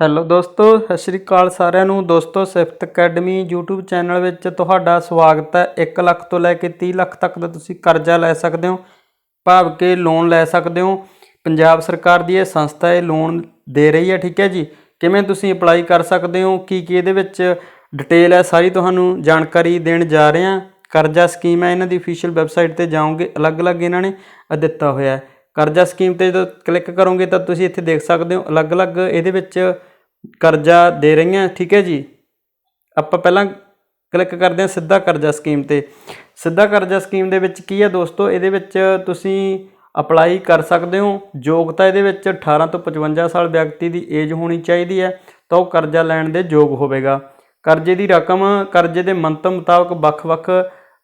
Hello ਦੋਸਤੋ, ਸਤਿ ਸ਼੍ਰੀ ਅਕਾਲ ਸਾਰਿਆਂ ਨੂੰ। ਦੋਸਤੋ, ਸਿਫਤ ਅਕੈਡਮੀ YouTube ਚੈਨਲ ਵਿੱਚ ਤੁਹਾਡਾ ਸਵਾਗਤ ਹੈ। 1 ਲੱਖ ਤੋਂ ਲੈ ਕੇ 30 ਲੱਖ ਤੱਕ ਦਾ ਤੁਸੀਂ ਕਰਜ਼ਾ ਲੈ ਸਕਦੇ ਹੋ, ਭਾਵ ਕਿ ਲੋਨ ਲੈ ਸਕਦੇ ਹੋ। ਪੰਜਾਬ ਸਰਕਾਰ ਦੀ ਇਹ ਸੰਸਥਾ ਇਹ ਲੋਨ ਦੇ ਰਹੀ ਹੈ, ਠੀਕ ਹੈ ਜੀ। ਕਿਵੇਂ ਤੁਸੀਂ ਅਪਲਾਈ ਕਰ ਸਕਦੇ ਹੋ? ਕੀ ਕੀ ਇਹਦੇ ਵਿੱਚ ਡਿਟੇਲ ਹੈ? ਸਾਰੀ ਤੁਹਾਨੂੰ ਜਾਣਕਾਰੀ ਦੇਣ ਜਾ ਰਹੇ ਹਾਂ। ਕਰਜ਼ਾ ਸਕੀਮ ਹੈ, ਇਹਨਾਂ ਦੀ ਅਫੀਸ਼ੀਅਲ ਵੈਬਸਾਈਟ ਤੇ ਜਾਓਗੇ, ਅਲੱਗ-ਅਲੱਗ ਇਹਨਾਂ ਨੇ ਦਿੱਤਾ ਹੋਇਆ ਹੈ। ਕਰਜ਼ਾ ਸਕੀਮ ਤੇ ਜਦੋਂ ਕਲਿੱਕ ਕਰੋਗੇ ਤਾਂ ਤੁਸੀਂ ਇੱਥੇ ਦੇਖ ਸਕਦੇ ਹੋ, ਅਲੱਗ-ਅਲੱਗ ਇਹਦੇ ਵਿੱਚ ਕਰਜ਼ਾ ਦੇ ਰਹੀਆਂ, ਠੀਕ ਹੈ ਜੀ? ਆਪਾਂ ਪਹਿਲਾਂ ਕਲਿੱਕ ਕਰਦੇ ਹਾਂ ਸਿੱਧਾ ਕਰਜ਼ਾ ਸਕੀਮ ਤੇ। ਸਿੱਧਾ ਕਰਜ਼ਾ ਸਕੀਮ ਦੇ ਵਿੱਚ ਕੀ ਹੈ ਦੋਸਤੋ? ਇਹਦੇ ਵਿੱਚ ਤੁਸੀਂ ਅਪਲਾਈ ਕਰ ਸਕਦੇ ਹੋ। ਯੋਗਤਾ ਇਹਦੇ ਵਿੱਚ 18 ਤੋਂ 55 ਸਾਲ ਵਿਅਕਤੀ ਦੀ ਏਜ ਹੋਣੀ ਚਾਹੀਦੀ ਹੈ, ਤਾਂ ਉਹ ਕਰਜ਼ਾ ਲੈਣ ਦੇ ਯੋਗ ਹੋਵੇਗਾ। ਕਰਜ਼ੇ ਦੀ ਰਕਮ, ਕਰਜ਼ੇ ਦੇ ਮੰਤਵ ਮੁਤਾਬਕ ਵੱਖ-ਵੱਖ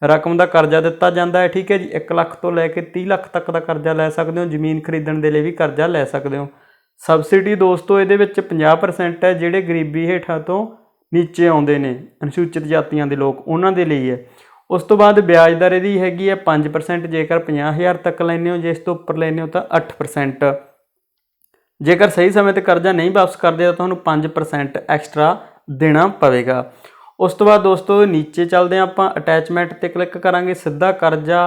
ਰਕਮ ਦਾ ਕਰਜ਼ਾ ਦਿੱਤਾ ਜਾਂਦਾ ਹੈ, ਠੀਕ ਹੈ ਜੀ? 1 ਲੱਖ ਤੋਂ ਲੈ ਕੇ 30 ਲੱਖ ਤੱਕ ਦਾ ਕਰਜ਼ਾ ਲੈ ਸਕਦੇ ਹੋ। ਜ਼ਮੀਨ ਖਰੀਦਣ ਦੇ ਲਈ ਵੀ ਕਰਜ਼ਾ ਲੈ ਸਕਦੇ ਹੋ। ਸਬਸਿਡੀ ਦੋਸਤੋ, ਇਹਦੇ ਵਿੱਚ 50% ਹੈ ਜਿਹੜੇ ਗਰੀਬੀ ਹੇਠਾਂ ਤੋਂ ਨੀਚੇ ਆਉਂਦੇ ਨੇ, ਅਨੁਸੂਚਿਤ ਜਾਤੀਆਂ ਦੇ ਲੋਕ, ਉਹਨਾਂ ਦੇ ਲਈ ਹੈ। ਉਸ ਤੋਂ ਬਾਅਦ ਵਿਆਜ ਦਰ ਇਹਦੀ ਹੈਗੀ ਹੈ 5% ਜੇਕਰ 50000 ਤੱਕ ਲੈਂਦੇ ਹੋ ਜੇ ਇਸ ਤੋਂ ਉੱਪਰ ਲੈਂਦੇ ਹੋ ਤਾਂ 8% ਜੇਕਰ ਸਹੀ ਸਮੇਂ ਤੇ ਕਰਜ਼ਾ ਨਹੀਂ ਵਾਪਸ ਕਰਦੇ, ਤਾਂ ਤੁਹਾਨੂੰ 5% ਐਕਸਟਰਾ ਦੇਣਾ ਪਵੇਗਾ। ਉਸ ਤੋਂ ਬਾਅਦ ਦੋਸਤੋ, ਨੀਚੇ ਚੱਲਦੇ ਹਾਂ ਆਪਾਂ, ਅਟੈਚਮੈਂਟ ਤੇ ਕਲਿੱਕ ਕਰਾਂਗੇ, ਸਿੱਧਾ ਕਰਜ਼ਾ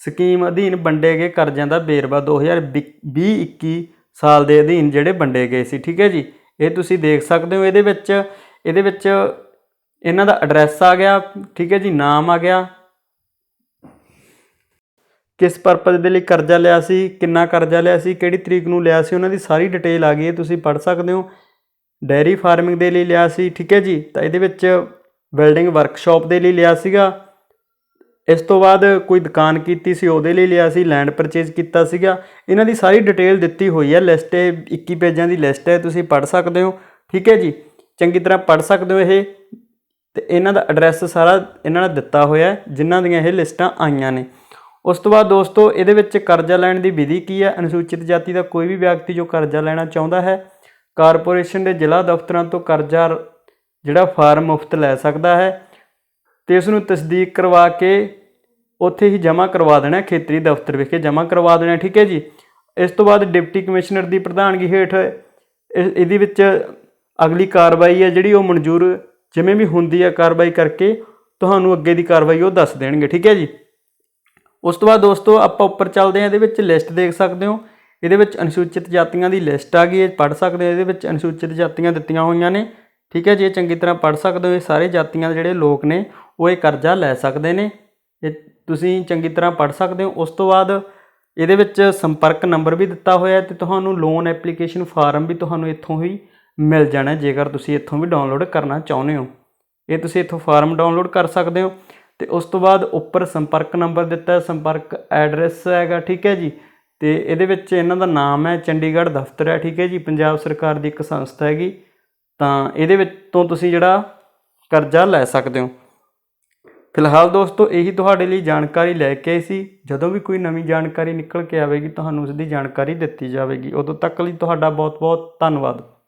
ਸਕੀਮ ਅਧੀਨ ਵੰਡੇ ਗਏ ਕਰਜ਼ਿਆਂ ਦਾ ਵੇਰਵਾ 2020-21 ਸਾਲ ਦੇ ਅਧੀਨ ਜਿਹੜੇ ਵੰਡੇ ਗਏ ਸੀ, ਠੀਕ ਹੈ ਜੀ? ਇਹ ਤੁਸੀਂ ਦੇਖ ਸਕਦੇ ਹੋ ਇਹਦੇ ਵਿੱਚ ਇਹਦੇ ਵਿੱਚ ਇਹਨਾਂ ਦਾ ਐਡਰੈਸ ਆ ਗਿਆ, ਠੀਕ ਹੈ ਜੀ? ਨਾਮ ਆ ਗਿਆ। ਕਿਸ ਪਰਪਸ ਦੇ ਲਈ ਕਰਜ਼ਾ ਲਿਆ ਸੀ, ਕਿੰਨਾ ਕਰਜ਼ਾ ਲਿਆ ਸੀ, ਕਿਹੜੀ ਤਰੀਕ ਨੂੰ ਲਿਆ ਸੀ, ਉਹਨਾਂ ਦੀ ਸਾਰੀ ਡਿਟੇਲ ਆ ਗਈ ਹੈ, ਤੁਸੀਂ ਪੜ੍ਹ ਸਕਦੇ ਹੋ। ਡੈਰੀ ਫਾਰਮਿੰਗ ਦੇ ਲਈ ਲਿਆ ਸੀ, ਠੀਕ ਹੈ ਜੀ? ਤਾਂ ਇਹਦੇ ਵਿੱਚ ਬਿਲਡਿੰਗ ਵਰਕਸ਼ਾਪ ਦੇ ਲਈ ਲਿਆ ਸੀਗਾ। ਇਸ ਤੋਂ ਬਾਅਦ ਕੋਈ ਦੁਕਾਨ ਕੀਤੀ ਸੀ, ਉਹਦੇ ਲਈ ਲਿਆ ਸੀ ਲੈਂਡ ਪਰਚੇਜ਼ ਕੀਤਾ ਸੀਗਾ। ਇਹਨਾਂ ਦੀ ਸਾਰੀ ਡਿਟੇਲ ਦਿੱਤੀ ਹੋਈ ਹੈ ਲਿਸਟ ਹੈ 21 ਪੇਜਾਂ ਦੀ ਲਿਸਟ ਹੈ, ਤੁਸੀਂ ਪੜ੍ਹ ਸਕਦੇ ਹੋ, ਠੀਕ ਹੈ ਜੀ? ਚੰਗੀ ਤਰ੍ਹਾਂ ਪੜ੍ਹ ਸਕਦੇ ਹੋ ਇਹ। ਤੇ ਇਹਨਾਂ ਦਾ ਐਡਰੈਸ ਸਾਰਾ ਇਹਨਾਂ ਨੇ ਦਿੱਤਾ ਹੋਇਆ ਜਿਨ੍ਹਾਂ ਦੀਆਂ ਇਹ ਲਿਸਟਾਂ ਆਈਆਂ ਨੇ। ਉਸ ਤੋਂ ਬਾਅਦ ਦੋਸਤੋ, ਇਹਦੇ ਵਿੱਚ ਕਰਜ਼ਾ ਲੈਣ ਦੀ ਵਿਧੀ ਕੀ ਹੈ? ਅਨੁਸੂਚਿਤ ਜਾਤੀ ਦਾ ਕੋਈ ਵੀ ਵਿਅਕਤੀ ਜੋ ਕਰਜ਼ਾ ਲੈਣਾ ਚਾਹੁੰਦਾ ਹੈ, ਕਾਰਪੋਰੇਸ਼ਨ ਦੇ ਜ਼ਿਲ੍ਹਾ ਦਫ਼ਤਰਾਂ ਤੋਂ ਕਰਜ਼ਾ ਜਿਹੜਾ ਫਾਰਮ ਮੁਫਤ ਲੈ ਸਕਦਾ ਹੈ ਤੇ ਇਸ ਨੂੰ ਤਸਦੀਕ ਕਰਵਾ ਕੇ ਉੱਥੇ ਹੀ ਜਮ੍ਹਾਂ ਕਰਵਾ ਦੇਣਾ ਖੇਤਰੀ ਦਫ਼ਤਰ ਵਿਖੇ ਜਮ੍ਹਾਂ ਕਰਵਾ ਦੇਣਾ ਠੀਕ ਹੈ ਜੀ। ਇਸ ਤੋਂ ਬਾਅਦ ਡਿਪਟੀ ਕਮਿਸ਼ਨਰ ਦੀ ਪ੍ਰਧਾਨਗੀ ਹੇਠ ਇਹ- ਇਹਦੇ ਵਿੱਚ ਅਗਲੀ ਕਾਰਵਾਈ ਹੈ, ਜਿਹੜੀ ਉਹ ਮਨਜ਼ੂਰ ਜਿਵੇਂ ਵੀ ਹੁੰਦੀ ਹੈ ਕਾਰਵਾਈ ਕਰਕੇ ਤੁਹਾਨੂੰ ਅੱਗੇ ਦੀ ਕਾਰਵਾਈ ਉਹ ਦੱਸ ਦੇਣਗੇ, ਠੀਕ ਹੈ ਜੀ। ਉਸ ਤੋਂ ਬਾਅਦ ਦੋਸਤੋ, ਆਪਾਂ ਉੱਪਰ ਚੱਲਦੇ ਹਾਂ, ਇਹਦੇ ਵਿੱਚ ਲਿਸਟ ਦੇਖ ਸਕਦੇ ਹੋ। ਇਹਦੇ ਵਿੱਚ ਅਨੁਸੂਚਿਤ ਜਾਤੀਆਂ ਦੀ ਲਿਸਟ ਆ ਗਈ ਹੈ, ਪੜ੍ਹ ਸਕਦੇ ਹੋ, ਇਹਦੇ ਵਿੱਚ ਅਨੁਸੂਚਿਤ ਜਾਤੀਆਂ ਦਿੱਤੀਆਂ ਹੋਈਆਂ ਨੇ, ਠੀਕ ਹੈ ਜੀ। ਇਹ ਚੰਗੀ ਤਰ੍ਹਾਂ ਪੜ੍ਹ ਸਕਦੇ ਹੋ, ਇਹ ਸਾਰੇ ਜਾਤੀਆਂ ਦੇ ਜਿਹੜੇ ਲੋਕ ਨੇ, ਉਹ ਇਹ ਕਰਜ਼ਾ ਲੈ ਸਕਦੇ ਨੇ। ਇਹ ਤੁਸੀਂ ਚੰਗੀ ਤਰ੍ਹਾਂ ਪੜ੍ਹ ਸਕਦੇ ਹੋ। ਉਸ ਤੋਂ ਬਾਅਦ ਇਹਦੇ ਵਿੱਚ ਸੰਪਰਕ ਨੰਬਰ ਵੀ ਦਿੱਤਾ ਹੋਇਆ ਹੈ ਤੇ ਤੁਹਾਨੂੰ ਲੋਨ ਐਪਲੀਕੇਸ਼ਨ ਫਾਰਮ ਵੀ ਤੁਹਾਨੂੰ ਇੱਥੋਂ ਹੀ ਮਿਲ ਜਾਣਾ ਜੇਕਰ ਤੁਸੀਂ ਇੱਥੋਂ ਵੀ ਡਾਊਨਲੋਡ ਕਰਨਾ ਚਾਹੁੰਦੇ ਹੋ। ਇਹ ਤੁਸੀਂ ਇੱਥੋਂ ਫਾਰਮ ਡਾਊਨਲੋਡ ਕਰ ਸਕਦੇ ਹੋ ਤੇ ਉਸ ਤੋਂ ਬਾਅਦ ਉੱਪਰ ਸੰਪਰਕ ਨੰਬਰ ਦਿੱਤਾ ਹੈ, ਸੰਪਰਕ ਐਡਰੈਸ ਹੈਗਾ, ਠੀਕ ਹੈ ਜੀ। ਤੇ ਇਹਦੇ ਵਿੱਚ ਇਹਨਾਂ ਦਾ ਨਾਮ ਹੈ, ਚੰਡੀਗੜ੍ਹ ਦਫ਼ਤਰ ਹੈ, ਠੀਕ ਹੈ ਜੀ। ਪੰਜਾਬ ਸਰਕਾਰ ਦੀ ਇੱਕ ਸੰਸਥਾ ਹੈਗੀ। ਤਾਂ ਇਹਦੇ ਵਿੱਚ ਤੋਂ ਤੁਸੀਂ ਜਿਹੜਾ ਕਰਜ਼ਾ ਲੈ ਸਕਦੇ ਹੋ। ਫਿਲਹਾਲ ਦੋਸਤੋ, ਇਹੀ ਤੁਹਾਡੇ ਲਈ ਜਾਣਕਾਰੀ ਲੈ ਕੇ ਆਏ ਸੀ। ਜਦੋਂ ਵੀ ਕੋਈ ਨਵੀਂ ਜਾਣਕਾਰੀ ਨਿਕਲ ਕੇ ਆਵੇਗੀ, ਤੁਹਾਨੂੰ ਉਸ ਦੀ ਜਾਣਕਾਰੀ ਦਿੱਤੀ ਜਾਵੇਗੀ। ਉਦੋਂ ਤੱਕ ਲਈ ਤੁਹਾਡਾ ਬਹੁਤ ਬਹੁਤ ਧੰਨਵਾਦ।